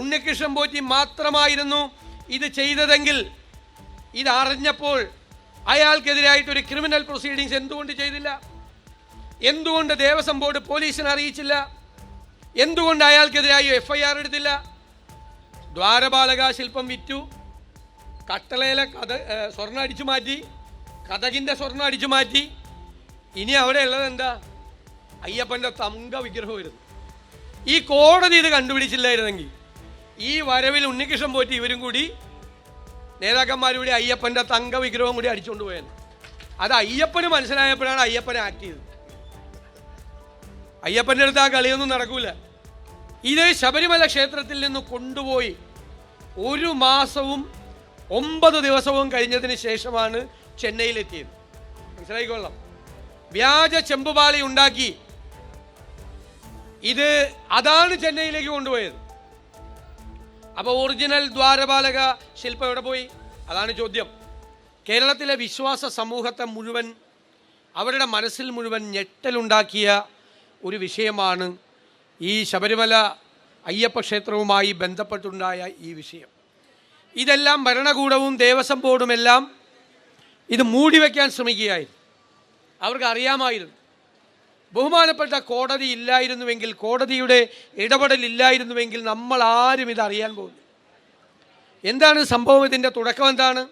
ഉണ്ണികൃഷ്ണൻ പോറ്റി മാത്രമായിരുന്നു ഇത് ചെയ്തതെങ്കിൽ ഇതറിഞ്ഞപ്പോൾ അയാൾക്കെതിരായിട്ടൊരു criminal proceedings എന്തുകൊണ്ട് ചെയ്തില്ല? എന്തുകൊണ്ട് ദേവസ്വം ബോർഡ് പോലീസിനെ അറിയിച്ചില്ല? എന്തുകൊണ്ട് അയാൾക്കെതിരായി എഫ് ഐ ആർ എടുത്തില്ല? ദ്വാരപാലക ശില്പം വിറ്റു. കട്ടളയിലെ കഥ സ്വർണം അടിച്ചു മാറ്റി. കഥകിന്റെ സ്വർണം അടിച്ചു മാറ്റി. ഇനി അവിടെ ഉള്ളത് എന്താ? അയ്യപ്പന്റെ തങ്ക വിഗ്രഹം വരുന്നു ഈ കോടതി ഇത് കണ്ടുപിടിച്ചില്ലായിരുന്നെങ്കിൽ ഈ വരവിൽ ഉണ്ണികൃഷ്ണൻ പോറ്റി ഇവരും കൂടി നേതാക്കന്മാരുടെ അയ്യപ്പന്റെ തങ്ക വിഗ്രഹം കൂടി അടിച്ചുകൊണ്ട് പോയത് അത് അയ്യപ്പന് മനസ്സിലായപ്പോഴാണ് അയ്യപ്പനെ ആക്ട് ചെയ്തത്. അയ്യപ്പന്റെ അടുത്ത് ആ കളിയൊന്നും നടക്കൂല. ഇത് ശബരിമല ക്ഷേത്രത്തിൽ നിന്ന് കൊണ്ടുപോയി ഒരു മാസവും ഒമ്പത് ദിവസവും കഴിഞ്ഞതിന് ശേഷമാണ് ചെന്നൈയിലെത്തിയത്. മനസ്സിലായിക്കൊള്ളാം വ്യാജ ചെമ്പുപാളി ഉണ്ടാക്കി ഇത് അതാണ് ചെന്നൈയിലേക്ക് കൊണ്ടുപോയത്. അപ്പോൾ ഒറിജിനൽ ദ്വാരപാലക ശില്പം എവിടെ പോയി? അതാണ് ചോദ്യം. കേരളത്തിലെ വിശ്വാസ സമൂഹത്തെ മുഴുവൻ അവരുടെ മനസ്സിൽ മുഴുവൻ ഞെട്ടലുണ്ടാക്കിയ ഒരു വിഷയമാണ് ഈ ശബരിമല അയ്യപ്പ ക്ഷേത്രവുമായി ബന്ധപ്പെട്ടുണ്ടായ ഈ വിഷയം. ഇതെല്ലാം ഭരണകൂടവും ദേവസ്വം ബോർഡുമെല്ലാം ഇത് മൂടിവെക്കാൻ ശ്രമിക്കുകയായിരുന്നു. അവർക്ക് അറിയാമായിരുന്നു ബഹുമാനപ്പെട്ട കോടതി ഇല്ലായിരുന്നുവെങ്കിൽ കോടതിയുടെ ഇടപെടൽ ഇല്ലായിരുന്നുവെങ്കിൽ നമ്മൾ ആരും ഇത് അറിയാൻ പോകുന്നു എന്താണ് സംഭവം? ഇതിന്റെ തുടക്കം എന്താണ്?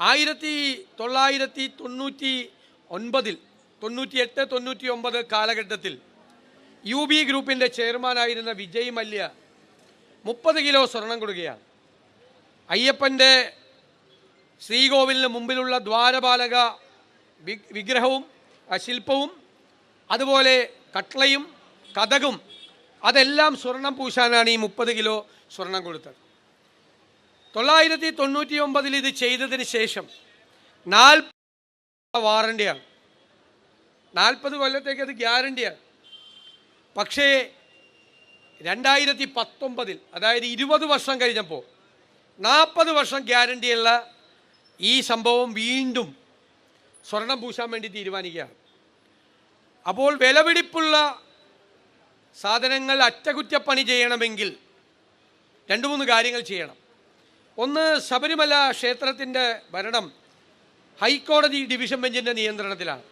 ആയിരത്തി തൊള്ളായിരത്തി തൊണ്ണൂറ്റി ഒൻപതിൽ തൊണ്ണൂറ്റി എട്ട് തൊണ്ണൂറ്റി ഒമ്പത് കാലഘട്ടത്തിൽ യു ബി ഗ്രൂപ്പിന്റെ ചെയർമാനായിരുന്ന വിജയ് മല്യ മുപ്പത് കിലോ സ്വർണം കൊടുക്കുകയാണ്. അയ്യപ്പന്റെ ശ്രീകോവിലിന് മുമ്പിലുള്ള ദ്വാരപാലക വിഗ്രഹവും ശില്പവും അതുപോലെ കട്ട്ളയും കഥകും അതെല്ലാം സ്വർണം പൂശാനാണ് ഈ മുപ്പത് കിലോ സ്വർണം കൊടുത്തത്. തൊള്ളായിരത്തി തൊണ്ണൂറ്റി ഒമ്പതിൽ ഇത് ചെയ്തതിന് ശേഷം നാൽപ്പത് വാറണ്ടിയാണ്. നാൽപ്പത് കൊല്ലത്തേക്ക് അത് ഗ്യാരണ്ടിയാണ്. പക്ഷേ രണ്ടായിരത്തി പത്തൊമ്പതിൽ അതായത് ഇരുപത് വർഷം കഴിഞ്ഞപ്പോൾ നാൽപ്പത് വർഷം ഗ്യാരണ്ടിയുള്ള ഈ സംഭവം വീണ്ടും സ്വർണം പൂശാൻ വേണ്ടി തീരുമാനിക്കുകയാണ്. അപ്പോൾ വിലപിടിപ്പുള്ള സാധനങ്ങൾ അറ്റകുറ്റപ്പണി ചെയ്യണമെങ്കിൽ രണ്ട് മൂന്ന് കാര്യങ്ങൾ ചെയ്യണം. ഒന്ന് ശബരിമല ക്ഷേത്രത്തിന്റെ ഭരണം ഹൈക്കോടതി ഡിവിഷൻ ബെഞ്ചിന്റെ നിയന്ത്രണത്തിലാണ്.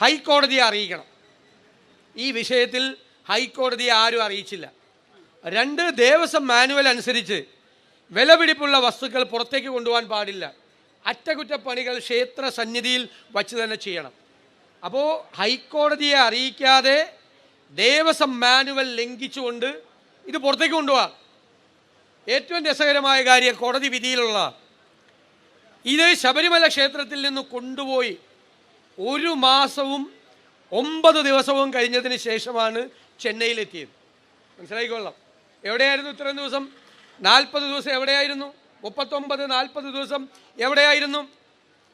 ഹൈക്കോടതിയെ അറിയിക്കണം. ഈ വിഷയത്തിൽ ഹൈക്കോടതിയെ ആരും അറിയിച്ചില്ല. രണ്ട് ദേവസ്വം മാനുവൽ അനുസരിച്ച് വിലപിടിപ്പുള്ള വസ്തുക്കൾ പുറത്തേക്ക് കൊണ്ടുപോകാൻ പാടില്ല. അറ്റകുറ്റപ്പണികൾ ക്ഷേത്ര സന്നിധിയിൽ വച്ച് തന്നെ ചെയ്യണം. അപ്പോൾ ഹൈക്കോടതിയെ അറിയിക്കാതെ ദേവസ്വം മാനുവൽ ലംഘിച്ചുകൊണ്ട് ഇത് പുറത്തേക്ക് കൊണ്ടുപോകാം ഏറ്റവും രസകരമായ കാര്യം കോടതി വിധിയിലുള്ള ഇത് ശബരിമല ക്ഷേത്രത്തിൽ നിന്ന് കൊണ്ടുപോയി ഒരു മാസവും ഒമ്പത് ദിവസവും കഴിഞ്ഞതിന് ശേഷമാണ് ചെന്നൈയിലെത്തിയത്. മനസ്സിലായിക്കൊള്ളാം എവിടെയായിരുന്നു ഇത്രയും ദിവസം? നാൽപ്പത് ദിവസം എവിടെയായിരുന്നു? മുപ്പത്തൊമ്പത് നാൽപ്പത് ദിവസം എവിടെയായിരുന്നു?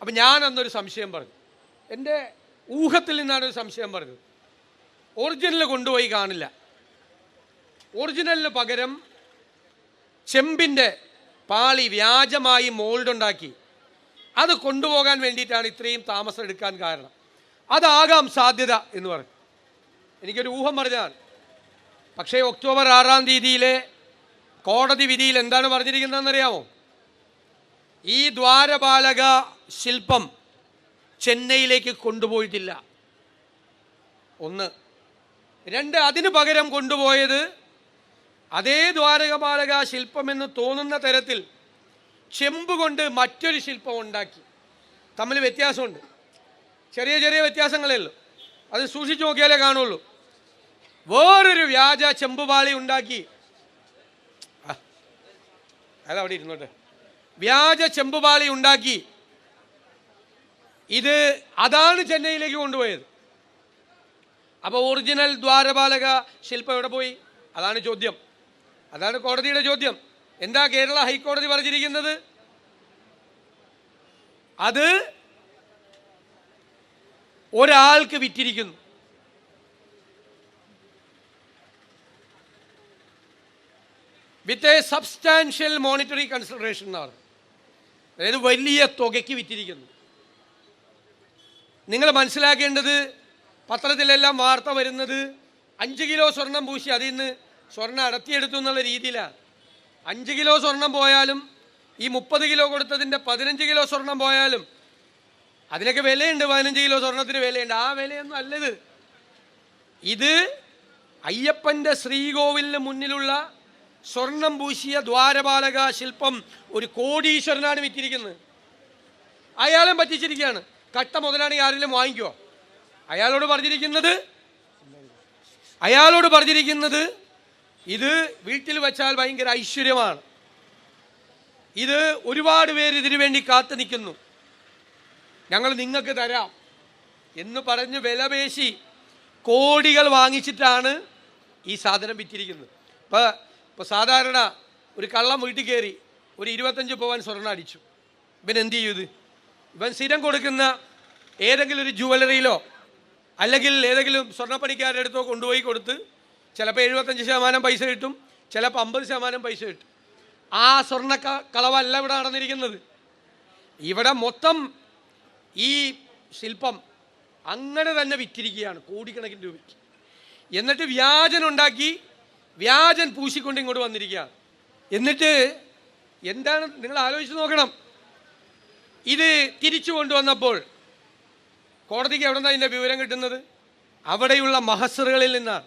അപ്പം ഞാൻ അന്നൊരു സംശയം പറഞ്ഞു. എന്റെ ഊഹത്തിൽ നിന്നാണ് ഒരു സംശയം പറഞ്ഞത്. ഒറിജിനൽ കൊണ്ടുപോയി കാണില്ല. ഒറിജിനലിന് പകരം ചെമ്പിന്റെ പാളി വ്യാജമായി മോൾഡ് ഉണ്ടാക്കി അത് കൊണ്ടുപോകാൻ വേണ്ടിയിട്ടാണ് ഇത്രയും താമസം എടുക്കാൻ കാരണം. അതാകാം സാധ്യത എന്ന് പറഞ്ഞു. എനിക്കൊരു ഊഹം പറഞ്ഞതാണ്. പക്ഷേ ഒക്ടോബർ ആറാം തീയതിയിലെ കോടതി വിധിയിൽ എന്താണ് പറഞ്ഞിരിക്കുന്നതെന്നറിയാമോ? ഈ ദ്വാരപാലക ശില്പം ചെന്നൈയിലേക്ക് കൊണ്ടുപോയിട്ടില്ല. ഒന്ന്. രണ്ട് അതിനു പകരം കൊണ്ടുപോയത് അതേ ദ്വാരകപാലക ശില്പമെന്ന് തോന്നുന്ന തരത്തിൽ ചെമ്പ് കൊണ്ട് മറ്റൊരു ശില്പം ഉണ്ടാക്കി. തമ്മിൽ വ്യത്യാസമുണ്ട്. ചെറിയ ചെറിയ വ്യത്യാസങ്ങളേ ഉള്ളൂ. അത് സൂക്ഷിച്ചു നോക്കിയാലേ കാണുള്ളൂ. വേറൊരു വ്യാജ ചെമ്പുപാളി ഉണ്ടാക്കി. അല്ല അതവിടെ ഇരുന്നോട്ടെ. വ്യാജ ചെമ്പുപാളി ഉണ്ടാക്കി. ഇത് അതാണ് ചെന്നൈയിലേക്ക് കൊണ്ടുപോയത്. അപ്പോൾ ഒറിജിനൽ ദ്വാരപാലക ശില്പം എവിടെ പോയി? അതാണ് ചോദ്യം. അതാണ് കോടതിയുടെ ചോദ്യം. എന്താ കേരള ഹൈക്കോടതി പറഞ്ഞിരിക്കുന്നത്? അത് ഒരാൾക്ക് വിറ്റിരിക്കുന്നു. With a substantial monetary consideration എന്നാണ്. അതായത് വലിയ തുകയ്ക്ക് വിറ്റിരിക്കുന്നു. നിങ്ങൾ മനസ്സിലാക്കേണ്ടത് പത്രത്തിലെല്ലാം വാർത്ത വരുന്നത് അഞ്ച് കിലോ സ്വർണം പൂശി അതിൽ നിന്ന് സ്വർണം അടത്തിയെടുത്തു എന്നുള്ള രീതിയിലാണ് അഞ്ച് കിലോ സ്വർണം പോയാലും ഈ മുപ്പത് കിലോ കൊടുത്തതിന്റെ പതിനഞ്ച് കിലോ സ്വർണം പോയാലും അതിനൊക്കെ വിലയുണ്ട് പതിനഞ്ച് കിലോ സ്വർണത്തിന് വിലയുണ്ട്. ആ വിലയൊന്നും അല്ലത്. ഇത് അയ്യപ്പന്റെ ശ്രീകോവിലിന് മുന്നിലുള്ള സ്വർണം പൂശിയ ദ്വാരപാലക ശില്പം ഒരു കോടീശ്വരനാണ് വിറ്റിരിക്കുന്നത്. അയാളും പറ്റിച്ചിരിക്കുകയാണ്. കട്ട മുതലാണെങ്കിൽ ആരെങ്കിലും വാങ്ങിക്കോ? അയാളോട് പറഞ്ഞിരിക്കുന്നത് അയാളോട് പറഞ്ഞിരിക്കുന്നത് ഇത് വീട്ടിൽ വെച്ചാൽ ഭയങ്കര ഐശ്വര്യമാണ്. ഇത് ഒരുപാട് പേര് ഇതിനു വേണ്ടി കാത്തു നിൽക്കുന്നു. ഞങ്ങൾ നിങ്ങൾക്ക് തരാം എന്ന് പറഞ്ഞ് വിലപേശി കോടികൾ വാങ്ങിച്ചിട്ടാണ് ഈ സാധനം വിറ്റിരിക്കുന്നത്. ഇപ്പോൾ ഇപ്പോൾ സാധാരണ ഒരു കള്ളം വീട്ടിൽ കയറി ഒരു ഇരുപത്തഞ്ച് പവൻ സ്വർണം അടിച്ചു. ഇവൻ എന്ത് ചെയ്യും ഇത്? ഇവൻ സ്ഥിരം കൊടുക്കുന്ന ഏതെങ്കിലും ഒരു ജുവലറിയിലോ അല്ലെങ്കിൽ ഏതെങ്കിലും സ്വർണപ്പണിക്കാരുടെ അടുത്തോ കൊണ്ടുപോയി കൊടുത്ത് ചിലപ്പോൾ എഴുപത്തഞ്ച് ശതമാനം പൈസ കിട്ടും ചിലപ്പോൾ അമ്പത് ശതമാനം പൈസ കിട്ടും. ആ സ്വർണ കളവല്ല ഇവിടെ നടന്നിരിക്കുന്നത്. ഇവിടെ മൊത്തം ഈ ശില്പം അങ്ങനെ തന്നെ വിറ്റിരിക്കുകയാണ് കോടിക്കണക്കിന് രൂപയ്ക്ക്. എന്നിട്ട് വ്യാജൻ ഉണ്ടാക്കി വ്യാജൻ പൂശിക്കൊണ്ട് ഇങ്ങോട്ട് വന്നിരിക്കുക. എന്നിട്ട് എന്താണ് നിങ്ങൾ ആലോചിച്ച് നോക്കണം. ഇത് തിരിച്ചു കൊണ്ടുവന്നപ്പോൾ കോടതിക്ക് എവിടെ നിന്നാണ് ഇതിന്റെ വിവരം കിട്ടുന്നത്? അവിടെയുള്ള മഹസറുകളിൽ നിന്നാണ്.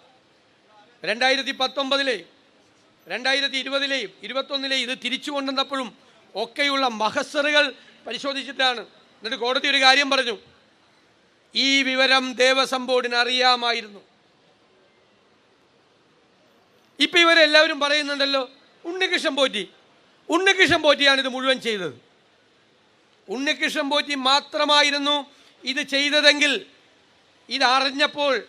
രണ്ടായിരത്തി പത്തൊമ്പതിലെയും രണ്ടായിരത്തി ഇരുപതിലെയും ഇരുപത്തൊന്നിലെയും ഇത് തിരിച്ചു കൊണ്ടുവന്നപ്പോഴും ഒക്കെയുള്ള മഹസറുകൾ പരിശോധിച്ചിട്ടാണ്. എന്നിട്ട് കോടതി ഒരു കാര്യം പറഞ്ഞു. ഈ വിവരം ദേവസ്വം ബോർഡിന് അറിയാമായിരുന്നു. ഇപ്പം ഇവരെല്ലാവരും പറയുന്നുണ്ടല്ലോ ഉണ്ണികൃഷ്ണൻ പോറ്റി. ഉണ്ണികൃഷ്ണൻ പോറ്റിയാണ് ഇത് മുഴുവൻ ചെയ്തത്. ഉണ്ണികൃഷ്ണൻ പോറ്റി മാത്രമായിരുന്നു ഇത് ചെയ്തതെങ്കിൽ ഇതറിഞ്ഞപ്പോൾ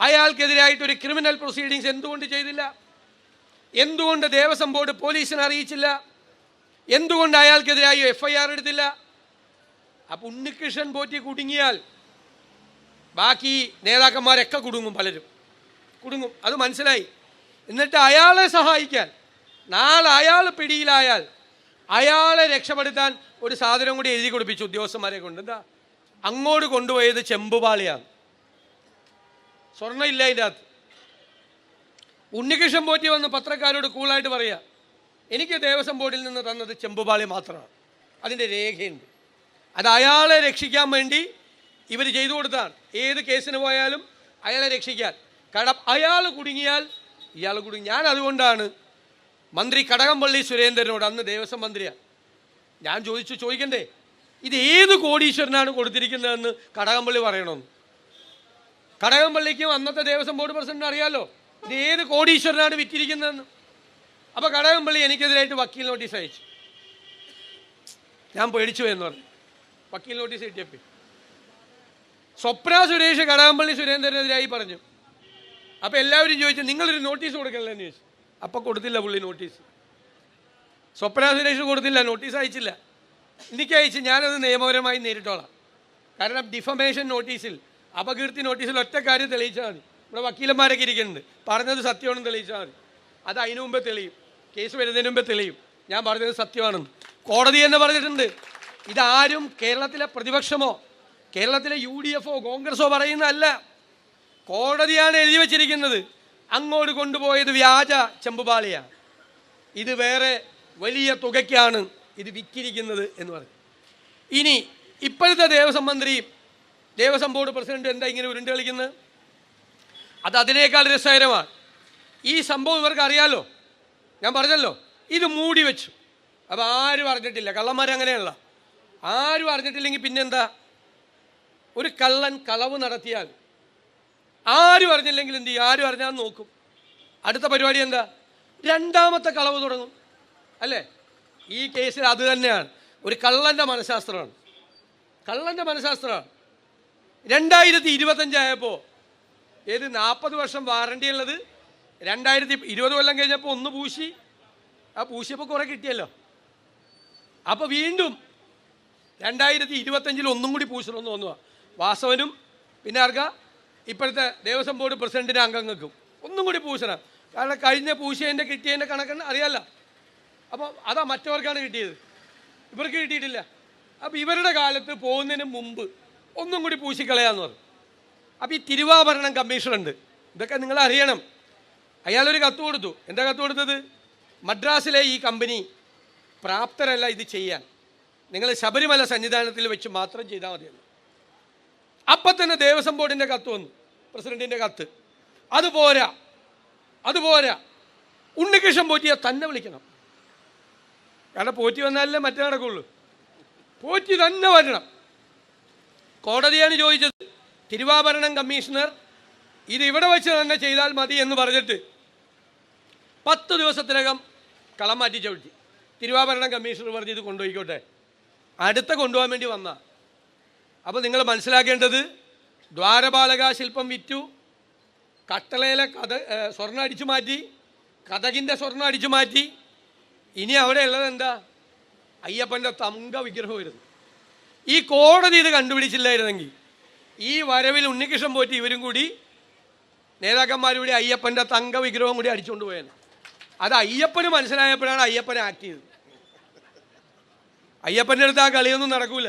അയാൾക്കെതിരായിട്ട് ഒരു ക്രിമിനൽ പ്രൊസീഡിങ്സ് എന്തുകൊണ്ട് ചെയ്തില്ല? എന്തുകൊണ്ട് ദേവസ്വം ബോർഡ് പോലീസിനെ അറിയിച്ചില്ല? എന്തുകൊണ്ട് അയാൾക്കെതിരായി എഫ് ഐ ആർ എടുത്തില്ല? അപ്പം ഉണ്ണികൃഷ്ണൻ പോറ്റി കുടുങ്ങിയാൽ ബാക്കി നേതാക്കന്മാരൊക്കെ കുടുങ്ങും പലരും. കുടുങ്ങും. അത് മനസ്സിലായി. എന്നിട്ട് അയാളെ സഹായിക്കാൻ. നാളെ അയാൾ പിടിയിലായാൽ അയാളെ രക്ഷപ്പെടുത്താൻ ഒരു സാധനം കൂടി എഴുതി കൊടുപ്പിച്ചു ഉദ്യോഗസ്ഥന്മാരെ കൊണ്ട്. എന്താ? അങ്ങോട്ട് കൊണ്ടുപോയത് ചെമ്പുപാളിയാണ്. സ്വർണം ഇല്ല അതിന്റെ അകത്ത് ഉണ്ണികൃഷ്ണൻ പോറ്റി വന്ന് പത്രക്കാരോട് കൂളായിട്ട് പറയുക എനിക്ക് ദേവസ്വം ബോർഡിൽ നിന്ന് തന്നത് ചെമ്പുപാളി മാത്രമാണ്. അതിന്റെ രേഖയുണ്ട്. അത് അയാളെ രക്ഷിക്കാൻ വേണ്ടി ഇവർ ചെയ്തു കൊടുത്താണ് ഏത് കേസിന് പോയാലും അയാളെ രക്ഷിക്കാൻ. കാരണം അയാൾ കുടുങ്ങിയാൽ ഇയാൾ കൂടി ഞാൻ അതുകൊണ്ടാണ് മന്ത്രി കടകംപള്ളി സുരേന്ദ്രനോട് അന്ന് ദേവസ്വം മന്ത്രിയാണ് ഞാൻ ചോദിച്ചു ചോദിക്കണ്ടേ? ഇത് ഏത് കോടീശ്വരനാണ് കൊടുത്തിരിക്കുന്നതെന്ന് കടകംപള്ളി പറയണമെന്ന് കടകംപള്ളിക്കും അന്നത്തെ ദേവസ്വം ബോർഡ് പ്രസിഡന്റ് അറിയാലോ? ഇത് ഏത് കോടീശ്വരനാണ് വിറ്റിരിക്കുന്നതെന്ന്. അപ്പോൾ കടകംപള്ളി എനിക്കെതിരായിട്ട് വക്കീൽ നോട്ടീസ് അയച്ചു. ഞാൻ പേടിച്ചു എന്ന് പറഞ്ഞു. വക്കീൽ നോട്ടീസ് കിട്ടിയപ്പോൾ സ്വപ്ന സുരേഷ് കടകംപള്ളി സുരേന്ദ്രനെതിരായി പറഞ്ഞു. അപ്പോൾ എല്ലാവരും ചോദിച്ചു നിങ്ങളൊരു നോട്ടീസ് കൊടുക്കല്ലേ എന്ന് ചോദിച്ചു അപ്പോൾ കൊടുത്തില്ല പുള്ളി നോട്ടീസ് സ്വപ്ന സുരേഷ് കൊടുത്തില്ല നോട്ടീസ് അയച്ചില്ല. എനിക്ക് അയച്ച് ഞാനത് നിയമപരമായി നേരിട്ടോളാം. കാരണം ഡിഫമേഷൻ നോട്ടീസിൽ അപകീർത്തി നോട്ടീസിൽ ഒറ്റ കാര്യം തെളിയിച്ചാൽ മതി. ഇവിടെ വക്കീലന്മാരൊക്കെ ഇരിക്കുന്നുണ്ട്. പറഞ്ഞത് സത്യമാണെന്ന് തെളിയിച്ചാൽ മതി. അത് അതിനു മുമ്പേ തെളിയും. കേസ് വരുന്നതിന് മുമ്പേ തെളിയും. ഞാൻ പറഞ്ഞത് സത്യമാണെന്ന്. കോടതി തന്നെ പറഞ്ഞിട്ടുണ്ട്. ഇതാരും കേരളത്തിലെ പ്രതിപക്ഷമോ കേരളത്തിലെ യു ഡി എഫോ കോൺഗ്രസോ പറയുന്നതല്ല. കോടതിയാണ് എഴുതി വച്ചിരിക്കുന്നത്. അങ്ങോട്ട് കൊണ്ടുപോയത് വ്യാജ ചെമ്പുപാളിയാണ് ഇത് വേറെ വലിയ തുകയ്ക്കാണ് ഇത് വിറ്റിരിക്കുന്നത് എന്ന് പറഞ്ഞു. ഇനി ഇപ്പോഴത്തെ ദേവസ്വം മന്ത്രി ദേവസ്വം ബോർഡ് പ്രസിഡന്റ് എന്താ ഇങ്ങനെ ഉരുണ്ട് കളിക്കുന്നത്? അത് അതിനേക്കാൾ രസകരമാണ്. ഈ സംഭവം ഇവർക്ക് അറിയാലോ? ഞാൻ പറഞ്ഞല്ലോ ഇത് മൂടി വെച്ചു. അപ്പോൾ ആരും അറിഞ്ഞിട്ടില്ല. കള്ളന്മാർ അങ്ങനെയല്ല. ആരും അറിഞ്ഞിട്ടില്ലെങ്കിൽ പിന്നെന്താ? ഒരു കള്ളൻ കളവ് നടത്തിയാൽ ആരും അറിഞ്ഞില്ലെങ്കിൽ എന്ത് ചെയ്യും? ആരും അറിഞ്ഞാൽ നോക്കും. അടുത്ത പരിപാടി എന്താ? രണ്ടാമത്തെ കളവ് തുടങ്ങും. അല്ലേ? ഈ കേസിൽ അത് തന്നെയാണ്. ഒരു കള്ളന്റെ മനഃശാസ്ത്രമാണ്. കള്ളന്റെ മനഃശാസ്ത്രമാണ്. രണ്ടായിരത്തി ഇരുപത്തഞ്ചായപ്പോൾ ഏത് നാൽപ്പത് വർഷം വാറണ്ടി ഉള്ളത്? രണ്ടായിരത്തി ഇരുപത് കൊല്ലം കഴിഞ്ഞപ്പോൾ ഒന്ന് പൂശി. ആ പൂശിയപ്പോൾ കുറേ കിട്ടിയല്ലോ. അപ്പോൾ വീണ്ടും രണ്ടായിരത്തി ഇരുപത്തഞ്ചിൽ ഒന്നും കൂടി പൂശണമെന്ന് തോന്നുക വാസവനും പിന്നെ ആർക്കാ? ഇപ്പോഴത്തെ ദേവസ്വം ബോർഡ് പ്രസിഡന്റിന്റെ അംഗങ്ങൾക്കും ഒന്നും കൂടി പൂശണം. കാരണം കഴിഞ്ഞ പൂശേന്റെ കിട്ടിയതിന്റെ കണക്കെന്ന് അറിയാമല്ല അപ്പോൾ അതാ മറ്റവർക്കാണ് കിട്ടിയത്. ഇവർക്ക് കിട്ടിയിട്ടില്ല. അപ്പോൾ ഇവരുടെ കാലത്ത് പോകുന്നതിന് മുമ്പ് ഒന്നും കൂടി പൂശിക്കളയാന്ന് പറഞ്ഞു. അപ്പോൾ ഈ തിരുവാഭരണം കമ്മീഷണുണ്ട് ഇതൊക്കെ നിങ്ങൾ അറിയണം. അയാളൊരു കത്ത് കൊടുത്തു. എന്താ കത്ത് കൊടുത്തത്? മദ്രാസിലെ ഈ കമ്പനി പ്രാപ്തരല്ല ഇത് ചെയ്യാൻ. നിങ്ങൾ ശബരിമല സന്നിധാനത്തിൽ വെച്ച് മാത്രം ചെയ്താൽ മതിയെന്ന്. അപ്പം തന്നെ ദേവസ്വം ബോർഡിന്റെ കത്ത് വന്നു പ്രസിഡന്റിന്റെ കത്ത്. അതുപോരാ അതുപോരാ ഉണ്ണികൃഷ്ണൻ പോറ്റിയെ തന്നെ വിളിക്കണം. കാരണം പോറ്റി വന്നാലല്ലേ മറ്റേ നടക്കുള്ളൂ. പോറ്റി തന്നെ വരണം. കോടതിയാണ് ചോദിച്ചത് തിരുവാഭരണം കമ്മീഷണർ ഇത് ഇവിടെ വെച്ച് തന്നെ ചെയ്താൽ മതി എന്ന് പറഞ്ഞിട്ട് പത്ത് ദിവസത്തിനകം കളം മാറ്റി ചവിട്ടി. തിരുവാഭരണം കമ്മീഷണർ പറഞ്ഞ് ഇത് കൊണ്ടുപോയിക്കോട്ടെ. അടുത്ത കൊണ്ടുപോകാൻ വേണ്ടി വന്ന അപ്പോൾ നിങ്ങൾ മനസ്സിലാക്കേണ്ടത് ദ്വാരപാലക ശില്പം വിറ്റു കട്ടളയിലെ കഥ സ്വർണം സ്വർണം അടിച്ചു മാറ്റി കഥകിന്റെ സ്വർണം അടിച്ചു മാറ്റി. ഇനി അവിടെ ഉള്ളത് എന്താ? അയ്യപ്പന്റെ തങ്ക വിഗ്രഹം വരുന്നു ഈ കോടതി ഇത് കണ്ടുപിടിച്ചില്ലായിരുന്നെങ്കിൽ ഈ വരവിൽ ഉണ്ണികൃഷ്ണൻ പോറ്റി ഇവരും കൂടി നേതാക്കന്മാരൂടെ അയ്യപ്പന്റെ തങ്ക വിഗ്രഹം കൂടി അടിച്ചുകൊണ്ട് പോയത് അത് അയ്യപ്പന് മനസ്സിലായപ്പോഴാണ് അയ്യപ്പനെ ആക്ട് ചെയ്തത്. അയ്യപ്പന്റെ അടുത്ത് ആ കളിയൊന്നും നടക്കൂല.